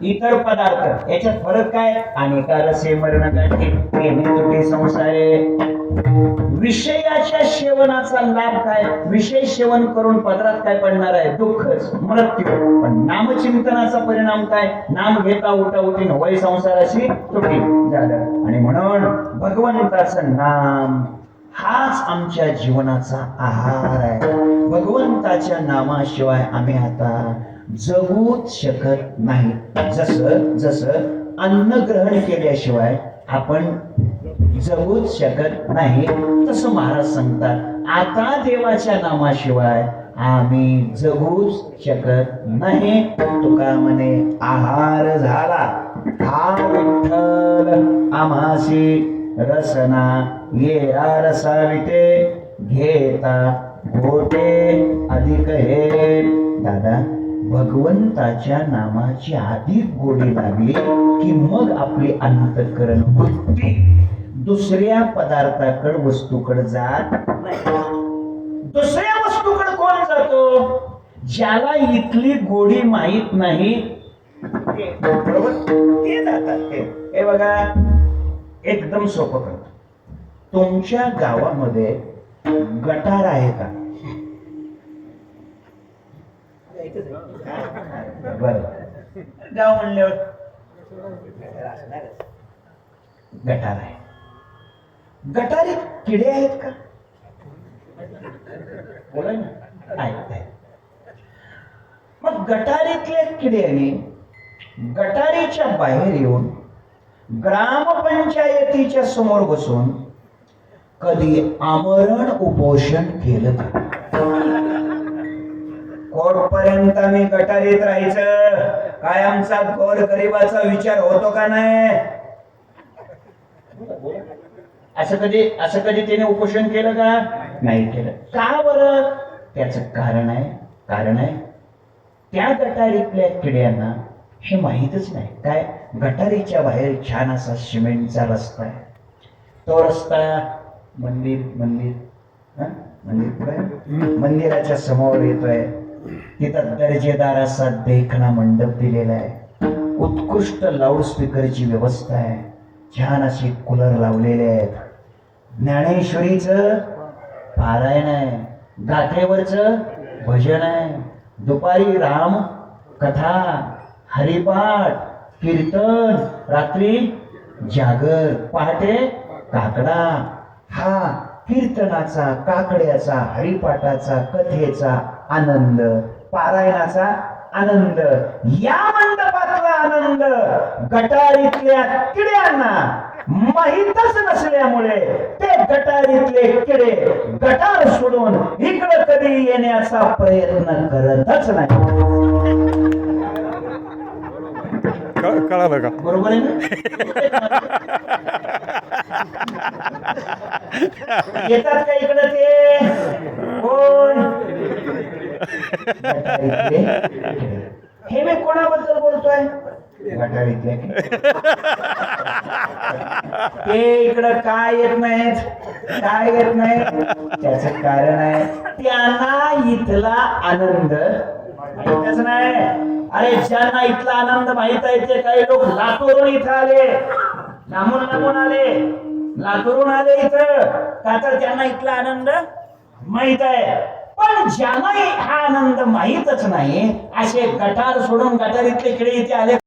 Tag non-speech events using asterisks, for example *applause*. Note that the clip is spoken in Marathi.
इतर पदार्थ. याच्यात फरक काय? आणि रसे मरण गाठी प्रेमी संसारे विषयाच्या सेवनाचा लाभ काय? विषय सेवन करून पदरात काय पडणार आहे? दुःखच मृत्यू. पण नामचिंतनाचा परिणाम काय? नाम घेता उठा उठीन वय संसाराशी तुटी झालं. आणि म्हणून भगवंताचं नाम हाच आमच्या जीवनाचा आहार आहे. भगवंताच्या नामाशिवाय आम्ही आता जगूच शकत नाही. जसं जसं अन्न ग्रहण केल्याशिवाय आपण जगूच शकत नाही तसं महाराज सांगतात आता देवाच्या नामाशिवाय आम्ही जगूच शकत नाही. तुका म्हणे आहार झाला. हा विठ्ठल आमासी रसना ये रसाविते. घेता गोटे अधिक हे. दादा? भगवंताच्या नामाची अधिक गोडी लागली की मग आपली अंतकरण वृत्ती दुसऱ्या पदार्थाकडे वस्तूकडे जात नाही. दुसऱ्या वस्तूकडे कोण जातो? ज्याला इथली गोडी माहीत नाही ते- बरोबर ते जातात ते. हे बघा एकदम सोपं करतो. तुमच्या गावामध्ये गटार आहे का? बर. गाव म्हणल्यावर. गटार आहे. गटारीत किडे आहेत का? बोला ना आहेत. मग गटारीतल्या किड्याने गटारीच्या बाहेर येऊन ग्रामपंचायतीच्या समोर बसून कधी आमरण उपोषण केलं कोर्टपर्यंत आम्ही गटारीत राहायचं. काय आमचा गोर गरिबाचा विचार होतो का नाही? असं कधी असं कधी त्याने उपोषण केलं का? नाही केलं. का बरं? त्याच कारण आहे कारण आहे त्या गटारीतल्या किड्यांना हे माहीतच नाही. काय? गटारीच्या बाहेर छान असा सिमेंटचा रस्ता आहे. तो रस्ता मंदिर मंदिर हं? मंदिर पुढे मंदिराच्या समोर येतोय. तिथं दर्जेदार असा देखणा मंडप दिलेला आहे. उत्कृष्ट लाऊडस्पीकरची व्यवस्था आहे. छान अशी कूलर लावलेले आहेत. ज्ञानेश्वरीचं पारायण आहे. गाठेवरचं भजन आहे. दुपारी राम कथा हरिपाठ कीर्तन रात्री जागर पहाटे काकडा. हा कीर्तनाचा काकड्याचा हरिपाठाचा कथेचा आनंद पारायणाचा आनंद या मंडपातला आनंद गटारीतल्या किड्यांना माहीतच नसल्यामुळे ते गटारीतले किडे गटार सोडून इकडं कधी येण्याचा प्रयत्न करतच नाही कळालं का? बरोबर आहे ना? *laughs* येतात का इकडं ते? कोण? हे मी कोणाबद्दल बोलतोय? ते इकडं काय येत नाहीत? काय येत नाही त्याच कारण आहे त्यांना इथला आनंद माहितच नाही. अरे ज्यांना इथला आनंद माहीत आहे ते काही लोक लातूरून इथं आले. लांबून लांबून आले. लातूरून आले इथं. का तर त्यांना इथला आनंद माहीत आहे. पण ज्यांना हा आनंद माहीतच नाही असे गटार सोडून गटारीतले इकडे इथे आले